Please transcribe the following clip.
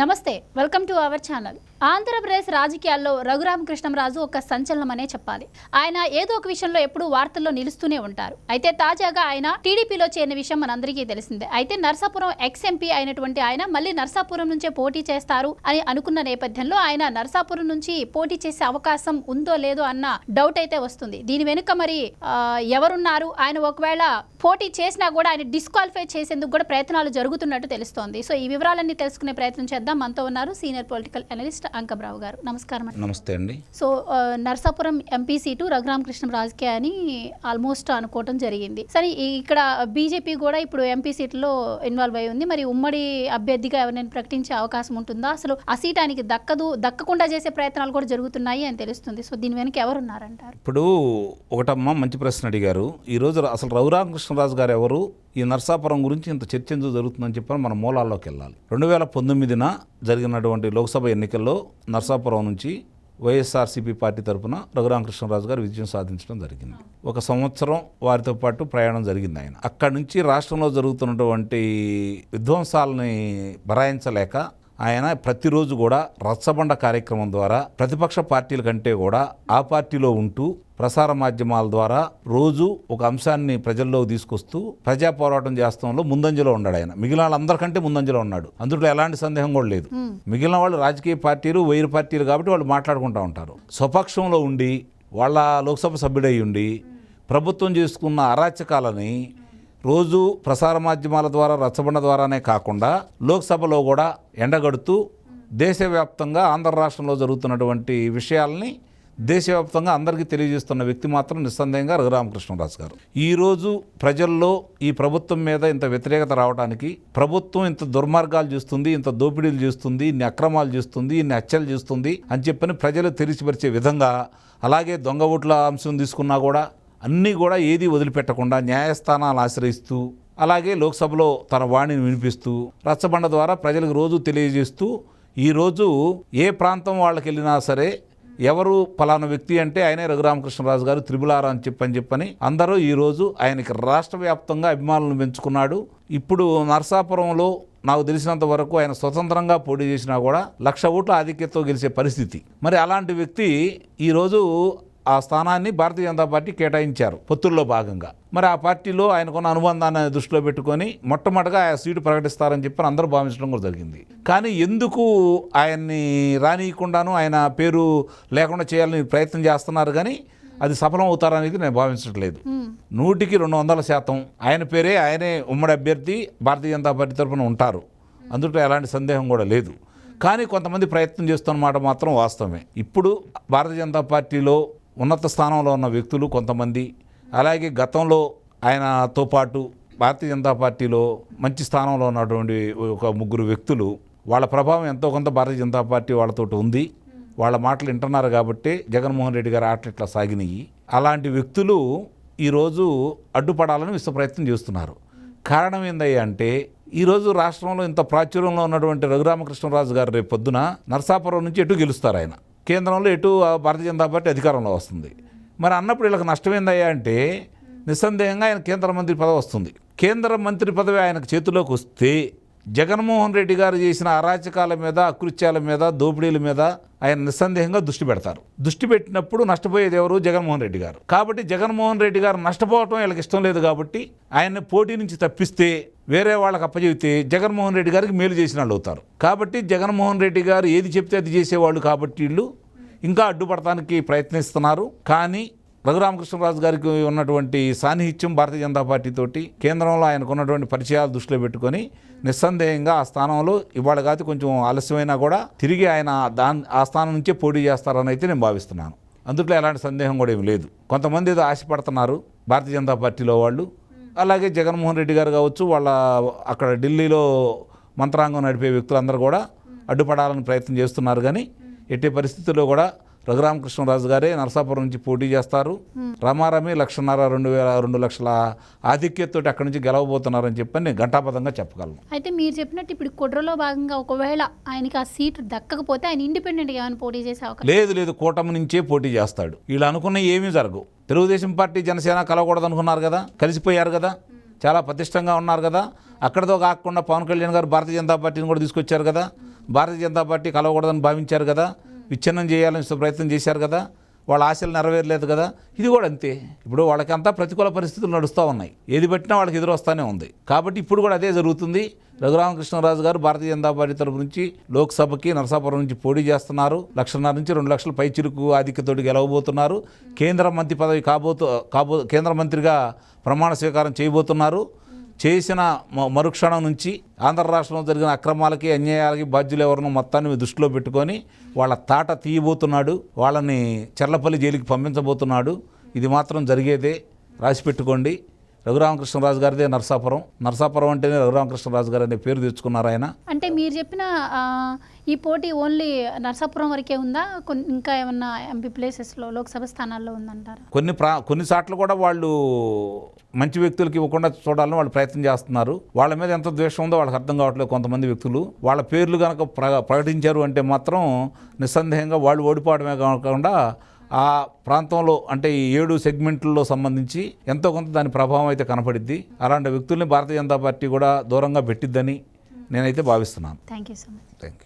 నమస్తే welcome to our channel. Andhra Pradesh రాజకీయాల్లో రఘురామకృష్ణంరాజు ఒక సంచలనమనే చెప్పాలి. ఆయన ఏదో ఒక విషయంలో ఎప్పుడూ వార్తల్లో నిలుస్తూనే ఉంటారు. అయితే తాజాగా ఆయన టీడీపీలో చేరిన విషయం మనందరికీ తెలిసిందే. అయితే నర్సాపురం ఎక్స్ ఎంపీ అయినటువంటి ఆయన మళ్ళీ నర్సాపురం నుంచే పోటీ చేస్తారు అని అనుకున్న నేపథ్యంలో ఆయన నర్సాపురం నుంచి పోటీ చేసే అవకాశం ఉందో లేదో అన్న డౌట్ అయితే వస్తుంది. దీని వెనుక మరి ఎవరున్నారు? ఆయన ఒకవేళ పోటీ చేసినా కూడా ఆయన డిస్క్వాలిఫై చేసేందుకు కూడా ప్రయత్నాలు జరుగుతున్నట్టు తెలుస్తోంది. సో ఈ వివరాలన్నీ తెలుసుకునే ప్రయత్నం చేద్దాం. మనతో ఉన్నారు సీనియర్ పొలిటికల్ అనలిస్ట్ అంకబ్రావు గారు. నమస్కారం నమస్తే అండి. సో నర్సాపురం ఎంపీ సీటు రఘురామకృష్ణరాజుకే అని ఆల్మోస్ట్ అనుకోవటం జరిగింది. సరే ఇక్కడ బీజేపీ కూడా ఇప్పుడు ఎంపీ సీట్లో ఇన్వాల్వ్ అయి ఉంది. మరి ఉమ్మడి అభ్యర్థిగా ఎవరైనా ప్రకటించే అవకాశం ఉంటుందా? అసలు ఆ సీట్ ఆయనకి దక్కదు దక్కకుండా చేసే ప్రయత్నాలు కూడా జరుగుతున్నాయి అని తెలుస్తుంది. సో దీని వెనక ఎవరున్నారంటారు? ఇప్పుడు ఒకటమ్మ మంచి ప్రశ్న అడిగారు. ఈరోజు అసలు రఘురామకృష్ణరాజు గారు ఎవరు? ఈ నర్సాపురం గురించి ఇంత చర్చించ జరుగుతుందని చెప్పని మన మూలాల్లోకి వెళ్ళాలి. రెండు వేల పంతొమ్మిదిన జరిగినటువంటి లోక్సభ ఎన్నికల్లో నర్సాపురం నుంచి వైఎస్ఆర్సీపీ పార్టీ తరఫున రఘురామకృష్ణరాజు గారు విజయం సాధించడం జరిగింది. ఒక సంవత్సరం వారితో పాటు ప్రయాణం జరిగింది ఆయన. అక్కడి నుంచి రాష్ట్రంలో జరుగుతున్నటువంటి విధ్వంసాలని భరాయించలేక ఆయన ప్రతిరోజు కూడా రచ్చబండ కార్యక్రమం ద్వారా ప్రతిపక్ష పార్టీల కంటే కూడా ఆ పార్టీలో ఉంటూ ప్రసార మాధ్యమాల ద్వారా రోజు ఒక అంశాన్ని ప్రజల్లోకి తీసుకొస్తూ ప్రజా పోరాటం చేస్తంలో ముందంజలో ఉన్నాడు ఆయన. మిగిలిన వాళ్ళందరికంటే ముందంజలో ఉన్నాడు. అందులో ఎలాంటి సందేహం కూడా లేదు. మిగిలిన వాళ్ళు రాజకీయ పార్టీలు వైరు పార్టీలు కాబట్టి వాళ్ళు మాట్లాడుకుంటూ ఉంటారు. స్వపక్షంలో ఉండి వాళ్ళ లోక్సభ సభ్యుడై ఉండి ప్రభుత్వం చేసుకున్న అరాచకాలని రోజు ప్రసార మాధ్యమాల ద్వారా రచ్చబండ ద్వారానే కాకుండా లోక్సభలో కూడా ఎండగడుతూ దేశవ్యాప్తంగా ఆంధ్ర రాష్ట్రంలో జరుగుతున్నటువంటి విషయాల్ని దేశవ్యాప్తంగా అందరికీ తెలియజేస్తున్న వ్యక్తి మాత్రం నిస్సందేహంగా రఘురామకృష్ణరాజు గారు. ఈరోజు ప్రజల్లో ఈ ప్రభుత్వం మీద ఇంత వ్యతిరేకత రావడానికి ప్రభుత్వం ఇంత దుర్మార్గాలు చేస్తుంది ఇంత దోపిడీలు చేస్తుంది ఇన్ని అక్రమాలు చేస్తుంది ఇన్ని హత్యలు చేస్తుంది అని చెప్పని ప్రజలు తెలిసిపరిచే విధంగా అలాగే దొంగ ఓట్ల అంశం తీసుకున్నా కూడా అన్నీ కూడా ఏది వదిలిపెట్టకుండా న్యాయస్థానాలు ఆశ్రయిస్తూ అలాగే లోక్సభలో తన వాణిని వినిపిస్తూ రచ్చబండ ద్వారా ప్రజలకు రోజు తెలియజేస్తూ ఈరోజు ఏ ప్రాంతం వాళ్ళకి వెళ్ళినా సరే ఎవరు పలానా వ్యక్తి అంటే ఆయనే రఘురామకృష్ణరాజు గారు త్రిబులారా అని చెప్పని చెప్పని అందరూ ఈరోజు ఆయనకి రాష్ట్ర వ్యాప్తంగా అభిమానులను పెంచుకున్నాడు. ఇప్పుడు నరసాపురంలో నాకు తెలిసినంత వరకు ఆయన స్వతంత్రంగా పోటీ చేసినా కూడా లక్ష ఓట్ల ఆధిక్యతతో గెలిచే పరిస్థితి. మరి అలాంటి వ్యక్తి ఈరోజు ఆ స్థానాన్ని భారతీయ జనతా పార్టీ కేటాయించారు. పొత్తుల్లో భాగంగా. మరి ఆ పార్టీలో ఆయనకున్న అనుబంధాన్ని దృష్టిలో పెట్టుకొని మొట్టమొదటిగా ఆ సీటు ప్రకటిస్తారని చెప్పి అందరూ భావించడం కూడా జరిగింది. కానీ ఎందుకు ఆయన్ని రానియకుండాను ఆయన పేరు లేకుండా చేయాలని ప్రయత్నం చేస్తున్నారు కానీ అది సఫలం అవుతారనేది నేను భావించట్లేదు. నూటికి రెండు వందల శాతం ఆయన పేరే ఆయనే ఉమ్మడి అభ్యర్థి భారతీయ జనతా పార్టీ తరఫున ఉంటారు. అందులో ఎలాంటి సందేహం కూడా లేదు. కానీ కొంతమంది ప్రయత్నం చేస్తున్నమాట మాత్రం వాస్తవమే. ఇప్పుడు భారతీయ జనతా పార్టీలో ఉన్నత స్థానంలో ఉన్న వ్యక్తులు కొంతమంది. అలాగే గతంలో ఆయనతో పాటు భారతీయ జనతా పార్టీలో మంచి స్థానంలో ఉన్నటువంటి ఒక ముగ్గురు వ్యక్తులు వాళ్ళ ప్రభావం ఎంతో కొంత భారతీయ జనతా పార్టీ వాళ్ళతో ఉంది. వాళ్ళ మాటలు వింటున్నారు కాబట్టి జగన్మోహన్ రెడ్డి గారు ఆటలు ఇట్లా సాగినాయి. అలాంటి వ్యక్తులు ఈరోజు అడ్డుపడాలని విశ్వ ప్రయత్నం చేస్తున్నారు. కారణం ఏందయ్యా అంటే ఈరోజు రాష్ట్రంలో ఇంత ప్రాచుర్యంలో ఉన్నటువంటి రఘురామకృష్ణరాజు గారు రేపు పొద్దున నరసాపురం నుంచి ఎటు గెలుస్తారు ఆయన? కేంద్రంలో ఎటు భారతీయ జనతా పార్టీ అధికారంలో వస్తుంది. మరి అన్నప్పుడు వీళ్ళకి నష్టమైందయ్యా అంటే నిస్సందేహంగా ఆయన కేంద్ర మంత్రి పదవి వస్తుంది. కేంద్ర మంత్రి పదవి ఆయనకు చేతిలోకి వస్తే జగన్మోహన్ రెడ్డి గారు చేసిన అరాచకాల మీద అకృత్యాల మీద దోపిడీల మీద ఆయన నిస్సందేహంగా దృష్టి పెడతారు. దృష్టి పెట్టినప్పుడు నష్టపోయేది ఎవరు? జగన్మోహన్ రెడ్డి గారు. కాబట్టి జగన్మోహన్ రెడ్డి గారు నష్టపోవటం వీళ్ళకి ఇష్టం లేదు కాబట్టి ఆయన్ని పోటీ నుంచి తప్పిస్తే వేరే వాళ్ళకి అప్పచెబితే జగన్మోహన్ రెడ్డి గారికి మేలు చేసిన వాళ్ళు అవుతారు. కాబట్టి జగన్మోహన్ రెడ్డి గారు ఏది చెప్తే అది చేసేవాళ్ళు కాబట్టి వీళ్ళు ఇంకా అడ్డుపడటానికి ప్రయత్నిస్తున్నారు. కానీ రఘురామకృష్ణరాజు గారికి ఉన్నటువంటి సాన్నిహిత్యం భారతీయ జనతా పార్టీ కేంద్రంలో ఆయనకు ఉన్నటువంటి పరిచయాలు దృష్టిలో పెట్టుకొని నిస్సందేహంగా ఆ స్థానంలో ఇవాళ కాదు కొంచెం ఆలస్యమైనా కూడా తిరిగి ఆయన దాని ఆ స్థానం నుంచే పోటీ చేస్తారని అయితే నేను భావిస్తున్నాను. అందుట్లో ఎలాంటి సందేహం కూడా ఏమి లేదు. కొంతమంది ఏదో ఆశపడుతున్నారు భారతీయ జనతా పార్టీలో వాళ్ళు. అలాగే జగన్మోహన్ రెడ్డి గారు కావచ్చు వాళ్ళ అక్కడ ఢిల్లీలో మంత్రాంగం నడిపే వ్యక్తులందరూ కూడా అడ్డుపడాలని ప్రయత్నం చేస్తున్నారు కానీ ఎట్టి పరిస్థితుల్లో కూడా రఘురామకృష్ణరాజు గారే నరసాపురం నుంచి పోటీ చేస్తారు. రమారమి లక్షన్నర రెండు వేల రెండు లక్షల ఆధిక్యతతో అక్కడి నుంచి గెలవబోతున్నారని చెప్పని నేను ఘంటాపథంగా చెప్పగలను. అయితే మీరు చెప్పినట్టు ఇప్పుడు కుట్రలో భాగంగా ఒకవేళ ఆయనకి ఆ సీట్ దక్కకపోతే ఆయన ఇండిపెండెంట్గా ఏమైనా పోటీ చేసే అవకాశం లేదు లేదు. కూటమి నుంచే పోటీ చేస్తాడు. వీళ్ళు అనుకున్న ఏమీ జరగవు. తెలుగుదేశం పార్టీ జనసేన కలవకూడదు అనుకున్నారు కదా? కలిసిపోయారు కదా? చాలా పటిష్టంగా ఉన్నారు కదా? అక్కడతో కాకుండా పవన్ కళ్యాణ్ గారు భారతీయ జనతా పార్టీని కూడా తీసుకొచ్చారు కదా? భారతీయ జనతా పార్టీ కలవకూడదని భావించారు కదా? విచ్ఛిన్నం చేయాలని ప్రయత్నం చేశారు కదా వాళ్ళ ఆశలు నెరవేరలేదు కదా ఇది కూడా అంతే. ఇప్పుడు వాళ్ళకంతా ప్రతికూల పరిస్థితులు నడుస్తూ ఉన్నాయి. ఏది పెట్టినా వాళ్ళకి ఎదురొస్తానే ఉంది. కాబట్టి ఇప్పుడు కూడా అదే జరుగుతుంది. రఘురామకృష్ణరాజు గారు భారతీయ జనతా పార్టీ తరపు నుంచి లోక్సభకి నరసాపురం నుంచి పోటీ చేస్తున్నారు. లక్షన్నర నుంచి రెండు లక్షల పై చిరుకు ఆధిక్యతోటి గెలవబోతున్నారు. కేంద్ర మంత్రి పదవి కాబోతు కాబో కేంద్ర మంత్రిగా ప్రమాణ స్వీకారం చేయబోతున్నారు. చేసిన మ- మరుక్షణం నుంచి ఆంధ్ర రాష్ట్రంలో జరిగిన అక్రమాలకి అన్యాయాలకి బాధ్యులు ఎవరినో మొత్తాన్ని దృష్టిలో పెట్టుకొని వాళ్ళ తాట తీయబోతున్నాడు వాళ్ళని చెర్లపల్లి జైలుకి పంపించబోతున్నాడు. ఇది మాత్రం జరిగేదే. రాసి పెట్టుకోండి. రఘురామకృష్ణరాజు గారిదే నరసాపురం. నరసాపురం అంటేనే రఘురామకృష్ణరాజు గారు అనే పేరు తెచ్చుకున్నారు ఆయన. అంటే మీరు చెప్పిన ఈ పోటీ ఓన్లీ నర్సాపురం వరకే ఉందా? ఇంకా ఏమన్నా ఎంపీ ప్లేసెస్లో లోక్సభ స్థానాల్లో ఉందంటారా? కొన్ని ప్రా కొన్ని కూడా వాళ్ళు మంచి వ్యక్తులకి ఇవ్వకుండా చూడాలని వాళ్ళు ప్రయత్నం చేస్తున్నారు. వాళ్ళ మీద ఎంత ద్వేషం ఉందో వాళ్ళకి అర్థం కావట్లేదు కొంతమంది వ్యక్తులు. వాళ్ళ పేర్లు కనుక ప్ర ప్రకటించారు అంటే మాత్రం నిస్సందేహంగా వాళ్ళు ఓడిపోవడమే కాకుండా ఆ ప్రాంతంలో అంటే ఈ ఏడు సెగ్మెంట్లలో సంబంధించి ఎంతో కొంత దాని ప్రభావం అయితే కనపడిద్ది. అలాంటి వ్యక్తుల్ని భారతీయ జనతా పార్టీ కూడా దూరంగా పెట్టిద్దని నేనైతే భావిస్తున్నాను. Thank you so much thank you